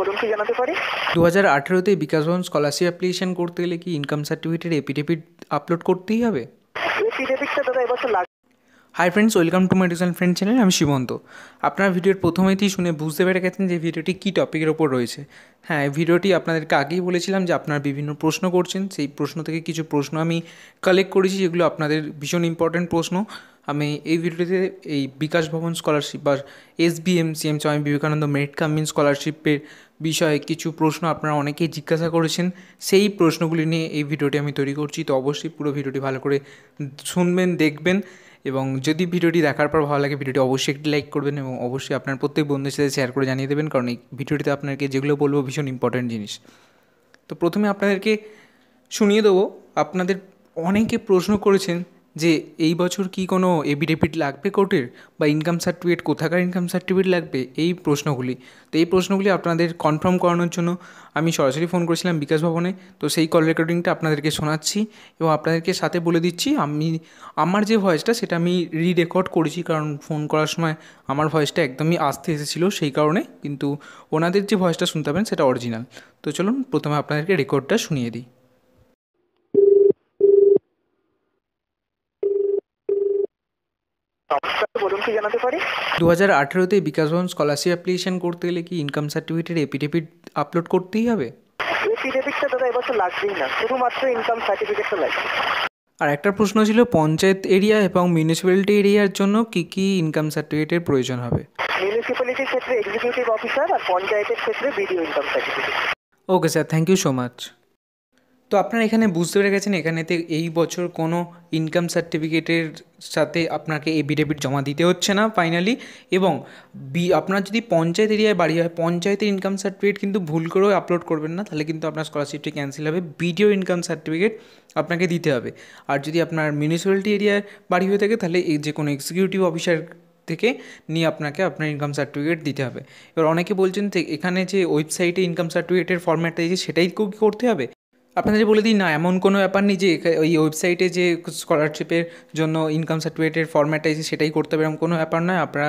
বলুন কি জানাতে পারি? দু হাজার আঠেরোতে বিকাশ ভবন স্কলারশিপ অ্যাপ্লিকেশন করতে গেলে কি ইনকাম সার্টিফিকেটের এপিডেভিট আপলোড করতেই হবে? এফিডেভিটটা দাদা এবছর লাগ hi friends welcome to my design friend channel আমি সীমন্ত আপনার ভিডিওর প্রথমেতেই শুনে বুঝতে পেরে গেছেন যে ভিডিওটি কী টপিকের ওপর রয়েছে। হ্যাঁ ভিডিওটি আপনাদেরকে আগেই বলেছিলাম যে আপনারা বিভিন্ন প্রশ্ন করছেন সেই প্রশ্ন থেকে কিছু প্রশ্ন আমি কালেক্ট করেছি যেগুলো আপনাদের ভীষণ ইম্পর্ট্যান্ট প্রশ্ন। আমি এই ভিডিওতে এই বিকাশ ভবন স্কলারশিপ বা S B M Swami Vivekananda merit coming স্কলারশিপের বিষয়ে কিছু প্রশ্ন আপনারা অনেকেই জিজ্ঞাসা করেছেন। সেই প্রশ্নগুলি নিয়ে এই ভিডিওটি আমি তৈরি করছি। তো অবশ্যই পুরো ভিডিওটি ভালো করে শুনবেন, দেখবেন এবং যদি ভিডিওটি দেখার পর ভালো লাগে, ভিডিওটি অবশ্যই একটি লাইক করবেন এবং অবশ্যই আপনার প্রত্যেক বন্ধুর সাথে শেয়ার করে জানিয়ে দেবেন কারণ এই ভিডিওটিতে আপনাকে যেগুলো বলব ভীষণ ইম্পর্ট্যান্ট জিনিস। তো প্রথমে আপনাদেরকে শুনিয়ে দেবো, আপনাদের অনেকে প্রশ্ন করেছেন যে এই বছর কি কোনো এবিডেভিট লাগবে কোর্টের? বা ইনকাম সার্টিফিকেট কোথাকার ইনকাম সার্টিফিকেট লাগবে? এই প্রশ্নগুলি। তো এই প্রশ্নগুলি আপনাদের কনফার্ম করানোর জন্য আমি সরাসরি ফোন করেছিলাম বিকাশ ভবনে। তো সেই কল রেকর্ডিংটা আপনাদেরকে শোনাচ্ছি এবং আপনাদেরকে সাথে বলে দিচ্ছি, আমি, আমার যে ভয়েসটা সেটা আমি রি রেকর্ড করেছি কারণ ফোন করার সময় আমার ভয়েসটা একদমই আসতে এসেছিল সেই কারণে, কিন্তু ওনাদের যে ভয়েসটা শুনতে পাবেন সেটা অরিজিনাল তো চলুন প্রথমে আপনাদেরকে রেকর্ডটা শুনিয়ে দিই। বলুন কি জানাতে পারি দু হাজার আঠেরোতে বিকাশ ভবন স্কলারশিপ অ্যাপ্লিকেশন করতে গেলে কি ইনকাম সার্টিফিকেটের এপিডেভিট আপলোড করতেই হবে? এফিডেভিটটা দাদা এবছর লাগবেই না শুধুমাত্র ইনকাম সার্টিফিকেটটা লাগবে। আর একটা প্রশ্ন ছিল পঞ্চায়েত এরিয়া এবং মিউনিসিপ্যালিটি এরিয়ার জন্য কি কি ইনকাম সার্টিফিকেটের প্রয়োজন হবে? মিউনিসিপ্যালিটির ক্ষেত্রে এক্সিকিউটিভ অফিসার আর পঞ্চায়েতের ক্ষেত্রে BDO income certificate okay sir thank you so much তো আপনারা এখানে বুঝতে পেরে গেছেন এখানেতে এই বছর কোনো ইনকাম সার্টিফিকেটের সাথে আপনাকে এফিডেভিট জমা দিতে হচ্ছে না ফাইনালি এবং বি, আপনার যদি পঞ্চায়েত এরিয়ায় বাড়ি হয়, পঞ্চায়েতের ইনকাম সার্টিফিকেট কিন্তু ভুল করেও আপলোড করবেন না, তাহলে কিন্তু আপনার স্কলারশিপটি ক্যান্সেল হবে। বিডিও ইনকাম সার্টিফিকেট আপনাকে দিতে হবে। আর যদি আপনার মিউনিসিপ্যালিটি এরিয়ায় বাড়ি হয়ে থাকে, তাহলে এই যে কোনো এক্সিকিউটিভ অফিসার থেকে নিয়ে আপনাকে আপনার ইনকাম সার্টিফিকেট দিতে হবে। এবার অনেকে বলছেন এখানে যে ওয়েবসাইটে ইনকাম সার্টিফিকেটের ফর্ম্যাটটা দিয়েছে, সেটাই কি করতে হবে? আপনাদের বলে দিই না, এমন কোনো ব্যাপার নেই যে ওই ওয়েবসাইটে যে স্কলারশিপের জন্য ইনকাম সার্টিফিকেটের ফর্ম্যাটে যে সেটাই করতে হবে, এরকম কোনো ব্যাপার নয়। আপনারা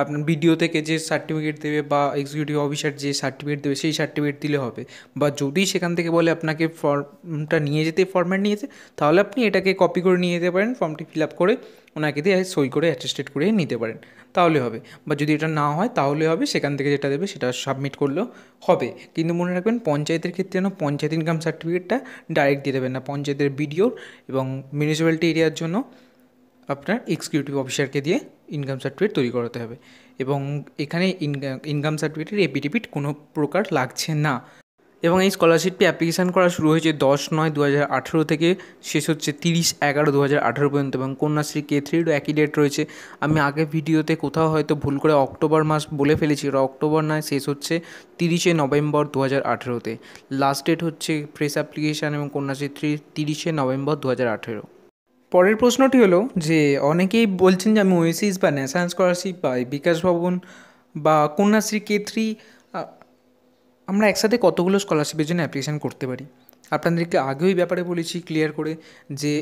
আপনার বিডিও থেকে যে সার্টিফিকেট দেবে বা এক্সিকিউটিভ অফিসার যে সার্টিফিকেট দেবে, সেই সার্টিফিকেট দিলে হবে। বা যদি সেখান থেকে বলে আপনাকে ফর্মটা নিয়ে যেতে ফর্ম্যাট নিয়ে যেতে, তাহলে আপনি এটাকে কপি করে নিয়ে যেতে পারেন ফর্মটি ফিল আপ করে ওনাকে দিয়ে সই করে অ্যাটেস্টেড করে নিতে পারেন। তাহলে হবে। বা যদি এটা না হয়, তাহলে হবে। সেখান থেকে যেটা দেবে, সেটা সাবমিট করলেও হবে। কিন্তু মনে রাখবেন, পঞ্চায়েতের ক্ষেত্রে যেন পঞ্চায়েত ইনকাম সার্টিফিকেটটা ডাইরেক্ট দিয়ে দেবেন না। পঞ্চায়েতের বিডিও এবং মিউনিসিপ্যালিটি এরিয়ার জন্য আপনার এক্সিকিউটিভ অফিসারকে দিয়ে ইনকাম সার্টিফিকেট তৈরি করাতে হবে। এবং এখানে ইনকাম সার্টিফিকেটের এপিডিপিট কোনো প্রকার লাগছে না। এবং এই স্কলারশিপটি অ্যাপ্লিকেশান করা শুরু হয়েছে দশ নয় দু হাজার আঠেরো থেকে, শেষ হচ্ছে তিরিশ এগারো দু হাজার আঠেরো পর্যন্ত এবং কন্যাশ্রী কে থ্রিরও একই ডেট রয়েছে। আমি আগে ভিডিওতে কোথাও হয়তো ভুল করে অক্টোবর মাস বলে ফেলেছি, ওটা অক্টোবর নয়, শেষ হচ্ছে তিরিশে নভেম্বর দু হাজার আঠেরোতে লাস্ট ডেট হচ্ছে ফ্রেশ অ্যাপ্লিকেশান এবং কন্যাশ্রী থ্রি তিরিশে নভেম্বর দু হাজার আঠেরো। পরের প্রশ্নটি হলো যে, অনেকেই বলছেন যে আমি ওয়েসিস বা ন্যাশনাল স্কলারশিপ বা বিকাশ ভবন বা কন্যাশ্রী কে থ্রি আমরা একসাথে কতগুলো স্কলারশিপের জন্য অ্যাপ্লিকেশান করতে পারি? আপনাদেরকে আগেও এই ব্যাপারে বলেছি ক্লিয়ার করে, যে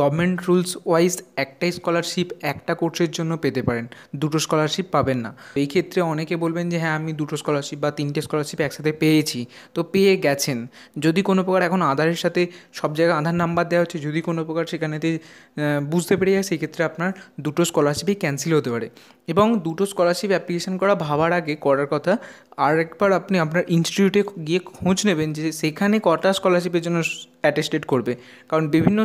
গভর্নমেন্ট রুলস ওয়াইজ একটাই স্কলারশিপ একটা কোর্সের জন্য পেতে পারেন। দুটো স্কলারশিপ পাবেন না। এই ক্ষেত্রে অনেকে বলবেন যে হ্যাঁ আমি দুটো স্কলারশিপ বা তিনটে স্কলারশিপ একসাথে পেয়েছি। তো পেয়ে গেছেন। যদি কোনো প্রকার এখন আধারের সাথে সব জায়গায় আধার নাম্বার দেওয়া হচ্ছে, যদি কোনো প্রকার সেখানেতে বুঝতে পেরে যায় সেই ক্ষেত্রে আপনার দুটো স্কলারশিপই ক্যান্সেল হতে পারে। এবং দুটো স্কলারশিপ অ্যাপ্লিকেশন করা ভাবার আগে করার কথা। আর একবার আপনি আপনার ইনস্টিটিউটে গিয়ে খোঁজ নেবেন যে সেখানে কটা স্কলারশিপের জন্য অ্যাটেস্টেড করবে। কারণ বিভিন্ন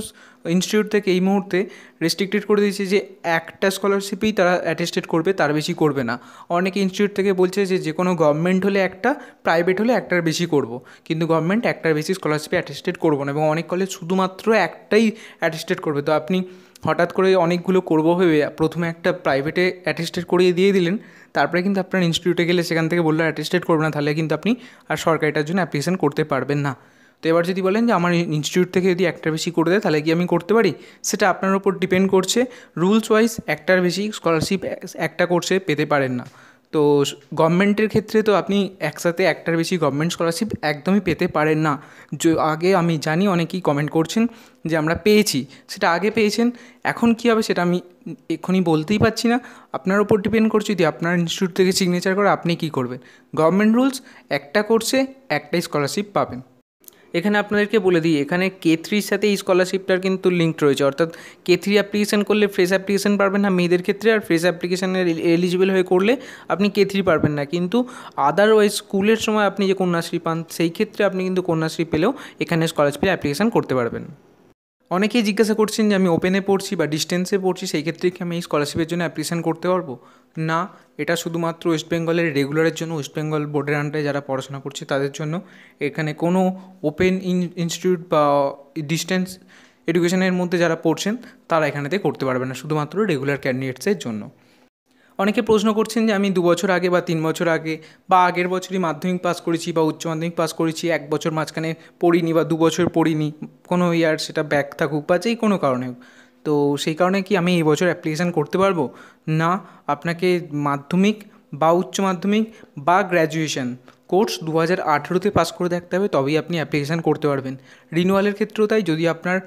ইনস্টিটিউট থেকে এই মুহূর্তে রেস্ট্রিক্টেড করে দিয়েছে যে একটা স্কলারশিপেই তারা অ্যাটেস্টেড করবে, তার বেশি করবে না। অনেক ইনস্টিটিউট থেকে বলছে যে যে কোনো গভর্নমেন্ট হলে একটা প্রাইভেট হলে একটার বেশি করব। কিন্তু গভর্নমেন্ট একটার বেশি স্কলারশিপে অ্যাটেস্টেড করব না এবং অনেক কলেজ শুধুমাত্র একটাই অ্যাটেস্টেড করবে। তো আপনি হঠাৎ করে অনেকগুলো করব ভেবে প্রথমে একটা প্রাইভেটে অ্যাটেস্টেড করিয়ে দিয়ে দিলেন। তারপরে কিন্তু আপনার ইনস্টিটিউটে গেলে সেখান থেকে বলল অ্যাটেস্টেড করবে না, তাহলে কিন্তু আপনি আর সরকারিটার জন্য অ্যাপ্লিকেশান করতে পারবেন না। তো এবার যদি বলেন যে, আমার ইনস্টিটিউট থেকে যদি একটার বেশি করে দেয়, তাহলে কি আমি করতে পারি? সেটা আপনার উপর ডিপেন্ড করছে। রুলস ওয়াইজ একটার বেশি স্কলারশিপ একটা কোর্সে পেতে পারেন না। তো গভর্নমেন্টের ক্ষেত্রে তো আপনি একসাথে একটার বেশি গভর্নমেন্ট স্কলারশিপ একদমই পেতে পারেন না। আগে আমি জানি অনেকেই কমেন্ট করছেন যে আমরা পেয়েছি, সেটা আগে পেয়েছেন, এখন কি হবে সেটা আমি এক্ষুনি বলতেই পারছি না। আপনার ওপর ডিপেন্ড করছে যদি আপনার ইনস্টিটিউট থেকে সিগনেচার করে, আপনি কি করবেন? গভর্নমেন্ট রুলস একটা কোর্সে একটাই স্কলারশিপ পাবেন। এখানে আপনাদেরকে বলে দিই, এখানে কে থ্রির সাথে এই স্কলারশিপটার কিন্তু লিঙ্ক রয়েছে। অর্থাৎ কে থ্রি অ্যাপ্লিকেশান করলে ফ্রেশ অ্যাপ্লিকেশান পারবেন না মেয়েদের ক্ষেত্রে, আর ফ্রেশ অ্যাপ্লিকেশানের এলিজিবল হয়ে করলে আপনি কে থ্রি পারবেন না। কিন্তু আদারওয়াইজ স্কুলের সময় আপনি যে কন্যাশ্রী পান, সেই ক্ষেত্রে আপনি কিন্তু কন্যাশ্রী পেলেও এখানে স্কলারশিপের অ্যাপ্লিকেশান করতে পারবেন। অনেকেই জিজ্ঞাসা করছেন যে আমি ওপেনে পড়ছি বা ডিস্টেন্সে পড়ছি, সেই ক্ষেত্রে কি আমি এই স্কলারশিপের জন্য অ্যাপ্লিকেশান করতে পারব? না, এটা শুধুমাত্র ওয়েস্ট বেঙ্গলের রেগুলারের জন্য ওয়েস্ট বেঙ্গল বোর্ডের আন্ডারে যারা পড়াশোনা করছে তাদের জন্য। এখানে কোনো ওপেন ইনস্টিটিউট বা ডিস্টেন্স এডুকেশনের মধ্যে যারা পড়ছেন, তারা এখানেতে করতে পারবে না, শুধুমাত্র রেগুলার ক্যান্ডিডেটসের জন্য। অনেকে প্রশ্ন করছেন যে, আমি দু বছর আগে বা তিন বছর আগে বা আগের বছরই মাধ্যমিক পাস করেছি বা উচ্চ মাধ্যমিক পাস করেছি, এক বছর মাঝখানে পড়িনি বা দু বছর পড়িনি, কোনো ইয়ার সেটা ব্যাক থাকুক বা যেই কোনো কারণে হোক। তো সেই কারণে কি আমি এই বছর অ্যাপ্লিকেশান করতে পারব? না, আপনাকে মাধ্যমিক বা উচ্চ মাধ্যমিক বা গ্র্যাজুয়েশন কোর্স দু হাজার আঠেরোতে পাস করে থাকতে হবে, তবেই আপনি অ্যাপ্লিকেশান করতে পারবেন। রিনিউয়ালের ক্ষেত্রেও তাই, যদি আপনার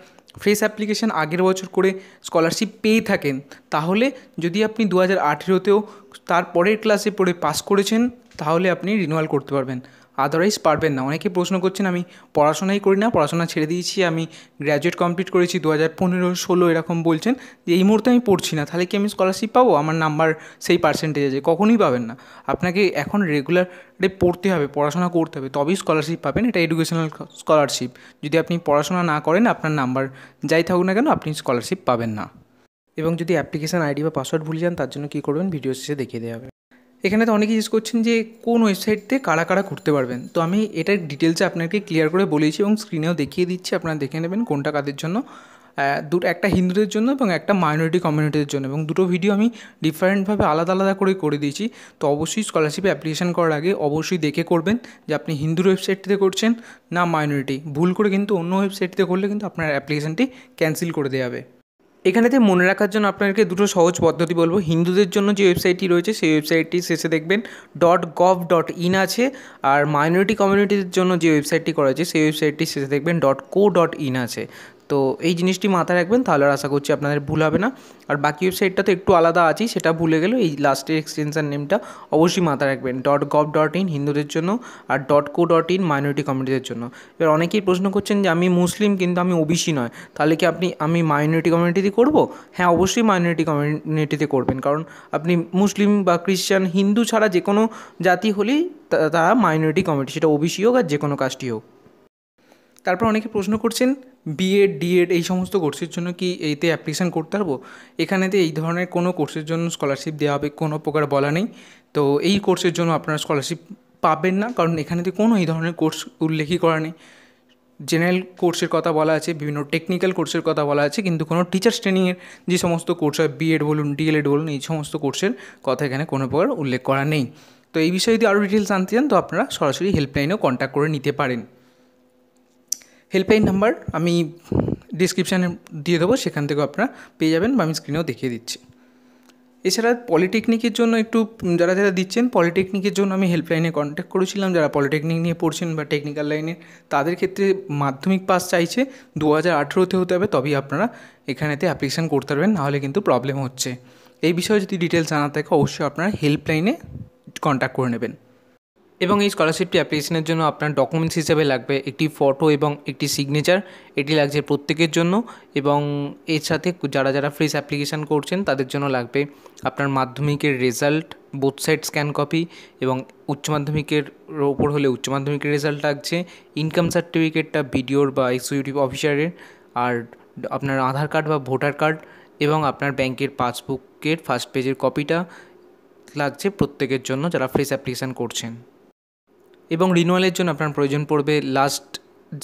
ফ্রেশ অ্যাপ্লিকেশান আগের বছর করে স্কলারশিপ পেয়ে থাকেন, তাহলে যদি আপনি দু হাজার আঠেরোতেও তার পরের ক্লাসে পড়ে পাস করেছেন, তাহলে আপনি রিনিউয়াল করতে পারবেন। আদারওয়াইজ পারবেন না। অনেকে প্রশ্ন করছেন, আমি পড়াশোনাই করি না, পড়াশোনা ছেড়ে দিয়েছি, আমি গ্র্যাজুয়েট কমপ্লিট করেছি দু হাজার পনেরো, ষোলো, এরকম বলছেন। যে এই মুহূর্তে আমি পড়ছি না, তাহলে কি আমি স্কলারশিপ পাবো? আমার নাম্বার সেই পার্সেন্টেজ কখনোই পাবেন না। আপনাকে এখন রেগুলারে পড়তে হবে, পড়াশোনা করতে হবে, তবেই স্কলারশিপ পাবেন, এটা এডুকেশনাল স্কলারশিপ যদি আপনি পড়াশোনা না করেন, আপনার নাম্বার যাই থাকুক না কেন, আপনি স্কলারশিপ পাবেন না। এবং যদি অ্যাপ্লিকেশান আইডি বা পাসওয়ার্ড ভুলে যান, তার জন্য কী করবেন? ভিডিও শেষে দেখিয়ে দেওয়া হবে। এখানে তো অনেকে জিজ্ঞেস করছেন যে কোন ওয়েবসাইট থেকে কারা কারা করতে পারবেন। তো আমি এটার ডিটেলসে আপনাকে ক্লিয়ার করে বলেছি এবং স্ক্রিনেও দেখিয়ে দিচ্ছি, আপনারা দেখে নেবেন কোনটা কাদের জন্য। দুটো, একটা হিন্দুদের জন্য এবং একটা মাইনরিটি কমিউনিটির জন্য এবং দুটো ভিডিও আমি ডিফারেন্টভাবে আলাদা আলাদা করে করে দিয়েছি। তো অবশ্যই স্কলারশিপে অ্যাপ্লিকেশান করার আগে অবশ্যই দেখে করবেন যে আপনি হিন্দুর ওয়েবসাইটটিতে করছেন না মাইনরিটি ভুল করে কিন্তু অন্য ওয়েবসাইটটিতে করলে কিন্তু আপনার অ্যাপ্লিকেশানটি ক্যান্সেল করে দেওয়া হবে। এখানেতে মনে রাখার জন্য আপনাদেরকে দুটো সহজ পদ্ধতি বলব। হিন্দুদের জন্য যে ওয়েবসাইটটি রয়েছে, সেই ওয়েবসাইটটি শেষে দেখবেন ডট গভ ডট ইন আছে। আর মাইনরিটি কমিউনিটির জন্য যে ওয়েবসাইটটি করা হয়েছে, সেই ওয়েবসাইটটি শেষে দেখবেন ডট কো ডট ইন আছে। তো এই জিনিসটি মাথায় রাখবেন, তাহলে আর আশা করছি আপনাদের ভুল হবে না। আর বাকি ওয়েবসাইটটা তো একটু আলাদা আছেই সেটা ভুলে গেলেও এই লাস্টের এক্সটেনশন নেমটা অবশ্যই মাথায় রাখবেন ডট গভ ডট ইন হিন্দুদের জন্য R. Dot co dot in minority কমিউনিটিদের জন্য। এবার অনেকেই প্রশ্ন করছেন যে, আমি মুসলিম কিন্তু আমি ওবিসি নয়, তাহলে কি আপনি, আমি মাইনরিটি কমিউনিটিতে করব? হ্যাঁ অবশ্যই মাইনরিটি কমিউনিটিতে করবেন, কারণ আপনি মুসলিম বা খ্রিশ্চান হিন্দু ছাড়া যে কোনো জাতি হলেই তারা মাইনরিটি কমিউনিটি সেটা ওবিসি হোক আর যে কোনো কাস্টই হোক। তারপর অনেকে প্রশ্ন করছেন বিএড ডিএড এই সমস্ত কোর্সের জন্য কি এইতে অ্যাপ্লিকেশান করতে পারব? এখানেতে এই ধরনের কোনো কোর্সের জন্য স্কলারশিপ দেওয়া হবে, কোনো প্রকার বলা নেই। তো এই কোর্সের জন্য আপনারা স্কলারশিপ পাবেন না, কারণ এখানেতে কোনো এই ধরনের কোর্স উল্লেখই করা নেই। জেনারেল কোর্সের কথা বলা আছে, বিভিন্ন টেকনিক্যাল কোর্সের কথা বলা আছে, কিন্তু কোনো টিচার্স ট্রেনিংয়ের যে সমস্ত কোর্স হয় বিএড বলুন ডিএলএড বলুন, এই সমস্ত কোর্সের কথা এখানে কোনো প্রকার উল্লেখ করা নেই। তো এই বিষয়ে যদি আরও ডিটেলস জানতে চান, তো আপনারা সরাসরি হেল্পলাইনেও কন্ট্যাক্ট করে নিতে পারেন। হেল্পলাইন নাম্বার আমি ডিসক্রিপশানে দিয়ে দেবো, সেখান থেকেও আপনারা পেয়ে যাবেন বা আমি স্ক্রিনেও দেখিয়ে দিচ্ছি। এছাড়া পলিটেকনিকের জন্য একটু, যারা যারা দিচ্ছেন, পলিটেকনিকের জন্য আমি হেল্পলাইনে কন্ট্যাক্ট করেছিলাম। যারা পলিটেকনিক নিয়ে পড়ছেন বা টেকনিক্যাল লাইনে তাদের ক্ষেত্রে মাধ্যমিক পাস চাইছে। দু হাজার আঠেরোতে হতে হবে, তবেই আপনারা এখানেতে অ্যাপ্লিকেশান করতে পারবেন নাহলে কিন্তু প্রবলেম হচ্ছে। এই বিষয়ে যদি ডিটেলস জানা থাকে, অবশ্যই আপনারা হেল্পলাইনে কন্ট্যাক্ট করে নেবেন। এবং এই স্কলারশিপটি অ্যাপ্লিকেশনের জন্য আপনার ডকুমেন্টস হিসেবে লাগবে, একটি ফটো এবং একটি সিগনেচার এটি লাগছে প্রত্যেকের জন্য এবং এর সাথে যারা যারা ফ্রেশ অ্যাপ্লিকেশান করছেন তাদের জন্য লাগবে আপনার মাধ্যমিকের result both side scan copy এবং উচ্চ মাধ্যমিকের ওপর হলে উচ্চ মাধ্যমিকের রেজাল্ট লাগছে। ইনকাম সার্টিফিকেটটা বিডিওর বা এক্সিকিউটিভ অফিসারের আর আপনার আধার কার্ড বা ভোটার কার্ড এবং আপনার ব্যাংকের পাসবুকের ফার্স্ট পেজের কপিটা লাগছে প্রত্যেকের জন্য যারা ফ্রেশ অ্যাপ্লিকেশান করছেন। এবং রিনুয়ালের জন্য আপনার প্রয়োজন পড়বে লাস্ট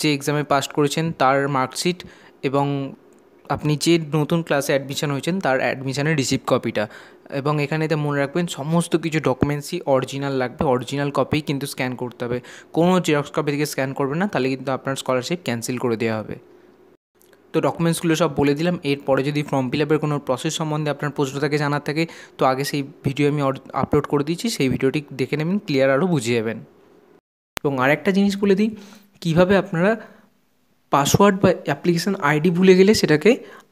যে এক্সামে পাস করেছেন তার মার্কশিট এবং আপনি যে নতুন ক্লাসে অ্যাডমিশন হয়েছেন তার অ্যাডমিশনের রিসিপ্ট কপিটা এবং এখানে এতে মনে রাখবেন, সমস্ত কিছু ডকুমেন্টসই অরিজিনাল লাগবে অরিজিনাল কপি কিন্তু স্ক্যান করতে হবে। কোনো জেরক্স কপি থেকে স্ক্যান করবেন না, তাহলে কিন্তু আপনার স্কলারশিপ ক্যান্সেল করে দেওয়া হবে। তো ডকুমেন্টসগুলো সব বলে দিলাম, এরপরে যদি ফর্ম ফিল আপের কোনো প্রসেস সম্বন্ধে আপনার প্রশ্ন থাকে, জানার থাকে, তো আগে সেই ভিডিও আমি আপলোড করে দিয়েছি, সেই ভিডিওটি দেখে নেবেন ক্লিয়ার আরও বুঝে যাবেন। এবং আরেকটা জিনিস বলে দিই, কীভাবে আপনারা পাসওয়ার্ড বা অ্যাপ্লিকেশান আইডি ভুলে গেলে সেটাকে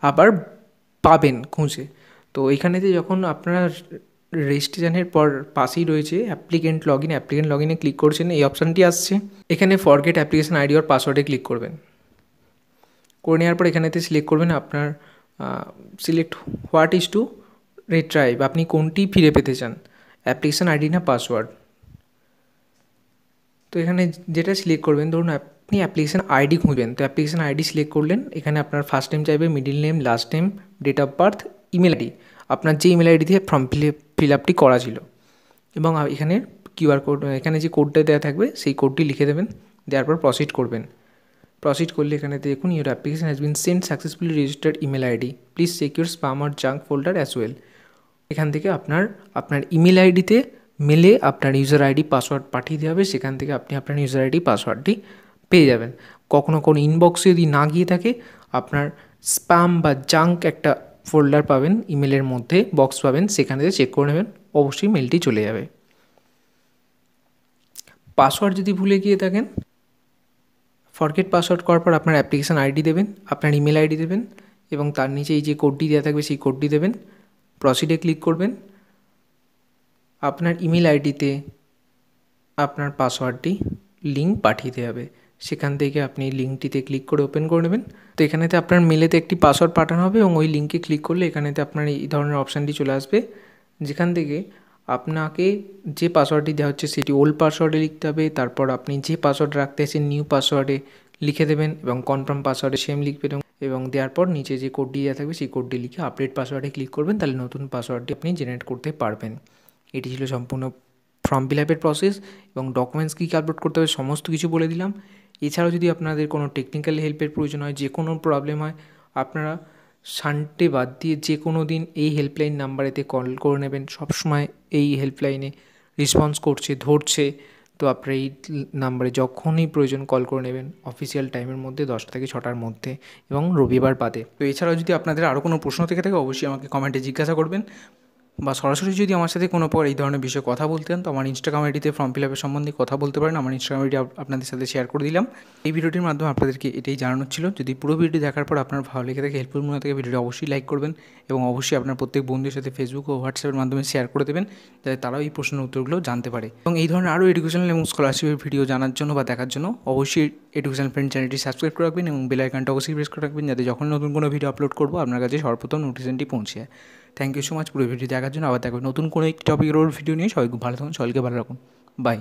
আবার পাবেন খুঁজে। তো এখানেতে যখন আপনারা রেজিস্ট্রেশনের পর পাশেই রয়েছে applicant log in applicant log ইনে ক্লিক করছেন, এই অপশানটি আসছে। এখানে ফরগেট অ্যাপ্লিকেশান আইডি ওর পাসওয়ার্ডে ক্লিক করবেন। করে নেওয়ার পর এখানেতে সিলেক্ট করবেন আপনার select what is to retrieve আপনি কোনটি ফিরে পেতে চান। অ্যাপ্লিকেশান আইডি না পাসওয়ার্ড তো এখানে যেটা সিলেক্ট করবেন, ধরুন আপনি অ্যাপ্লিকেশান আইডি খুঁজবেন। তো অ্যাপ্লিকেশান আইডি সিলেক্ট করলেন, এখানে আপনার ফার্স্ট নেম চাইবে middle name last name date of birth email ID আপনার যে ইমেল আইডি দিয়ে ফর্ম ফিল আপটি করা ছিল। এবং এখানে কিউআর কোড এখানে যে কোডটা দেওয়া থাকবে, সেই কোডটি লিখে দেবেন। দেওয়ার পর প্রসিড করবেন। প্রসিড করলে এখানে দেখুন your application has been send successfully registered email ID please check your spam R junk folder as well এখান থেকে আপনার আপনার ইমেল আইডিতে মেলে আপনার ইউজার আইডি পাসওয়ার্ড পাঠিয়ে দেওয়া হবে। সেখান থেকে আপনি আপনার ইউজার আইডি পাসওয়ার্ডটি পেয়ে যাবেন। কখনো কোনো ইনবক্সে যদি না গিয়ে থাকে, আপনার স্প্যাম বা জাঙ্ক একটা ফোল্ডার পাবেন ইমেলের মধ্যে বক্স পাবেন, সেখানে চেক করে নেবেন, অবশ্যই মেলটি চলে যাবে। পাসওয়ার্ড যদি ভুলে গিয়ে থাকেন ফরগেট পাসওয়ার্ড করার পর আপনার অ্যাপ্লিকেশান আইডি দেবেন, আপনার ইমেল আইডি দেবেন এবং তার নিচে এই যে কোডটি দেওয়া থাকবে, সেই কোডটি দেবেন। প্রসিডে ক্লিক করবেন। আপনার ইমেল আইডিতে আপনার পাসওয়ার্ডটি লিঙ্ক পাঠিয়ে দেওয়া হবে। সেখান থেকে আপনি লিঙ্কটিতে ক্লিক করে ওপেন করে নেবেন। তো এখানেতে আপনার মেলেতে একটি পাসওয়ার্ড পাঠানো হবে এবং ওই লিঙ্কে ক্লিক করলে এখানেতে আপনার এই ধরনের অপশানটি চলে আসবে। যেখান থেকে আপনাকে যে পাসওয়ার্ডটি দেওয়া হচ্ছে সেটি ওল্ড পাসওয়ার্ডে লিখতে হবে, তারপর আপনি যে পাসওয়ার্ড রাখতে আছেন নিউ পাসওয়ার্ডে লিখে দেবেন এবং কনফার্ম পাসওয়ার্ডে সেম লিখবেন এবং দেওয়ার পর নিচে যে কোডটি দেওয়া থাকবে সেই কোডটি লিখে আপডেট পাসওয়ার্ডে ক্লিক করবেন, তাহলে নতুন পাসওয়ার্ডটি আপনি জেনারেট করতে পারবেন। এটি ছিল সম্পূর্ণ ফর্ম ফিল আপের প্রসেস এবং ডকুমেন্টস কী কী আপলোড করতে হবে সমস্ত কিছু বলে দিলাম। এছাড়াও যদি আপনাদের কোনো টেকনিক্যাল হেল্পের প্রয়োজন হয় যে কোনো প্রবলেম হয়, আপনারা সানডে বাদ দিয়ে যে কোনো দিন এই হেল্পলাইন নাম্বারেতে কল করে নেবেন। সবসময় এই হেল্পলাইনে রেসপন্স করছে, ধরছে, তো আপনারা এই নাম্বারে যখনই প্রয়োজন কল করে নেবেন অফিসিয়াল টাইমের মধ্যে দশটা থেকে ছটার মধ্যে এবং রবিবার বাদে। তো এছাড়াও যদি আপনাদের আরও কোনো প্রশ্ন থেকে থাকে, অবশ্যই আমাকে কমেন্টে জিজ্ঞাসা করবেন। বা সরাসরি যদি আমার সাথে কোনো পর এই ধরনের বিষয়ে কথা বলতে চান তো আমার ইনস্টাগ্রাম আইডিতে ফর্ম ফিল আপের সম্বন্ধে কথা বলতে পারেন। আমার ইনস্টাগ্রাম আইডি আপনাদের সাথে শেয়ার করে দিলাম। এই ভিডিওটির মাধ্যমে আপনাদেরকে এটাই জানানোর ছিল। যদি পুরো ভিডিওটি দেখার পর আপনার ভালো লেগে থাকে হেল্পফুল মনে থাকে, ভিডিওটি অবশ্যই লাইক করবেন এবং অবশ্যই আপনার প্রত্যেক বন্ধুর সাথে ফেসবুক ও হোয়াটসঅ্যাপের মাধ্যমে শেয়ার করে দেবেন, যাতে তারাও এই প্রশ্নের উত্তরগুলো জানতে পারে। এবং এই ধরনের আরও এডুকেশনাল এবং স্কলারশিপের ভিডিও জানার জন্য বা দেখার জন্য অবশ্যই এডুকেশন ফ্রেন্ড চ্যানেলটি সাবস্ক্রাইব করে রাখবেন এবং বেল আইকনটা অবশ্যই প্রেস করে রাখবেন, যাতে যখন নতুন কোনো ভিডিও আপলোড করব, আপনার কাছে সর্বপ্রথম নোটিফিকেশনটি পৌঁছে যায়। থ্যাংক ইউ সো মাচ পুরো ভিডিও দেখার জন্য। আবার দেখো নতুন কোনো একটি টপিকের ওর ভিডিও নিয়ে। সবাই খুব ভালো থাকুন, সবাইকে ভালো রাখুন। বাই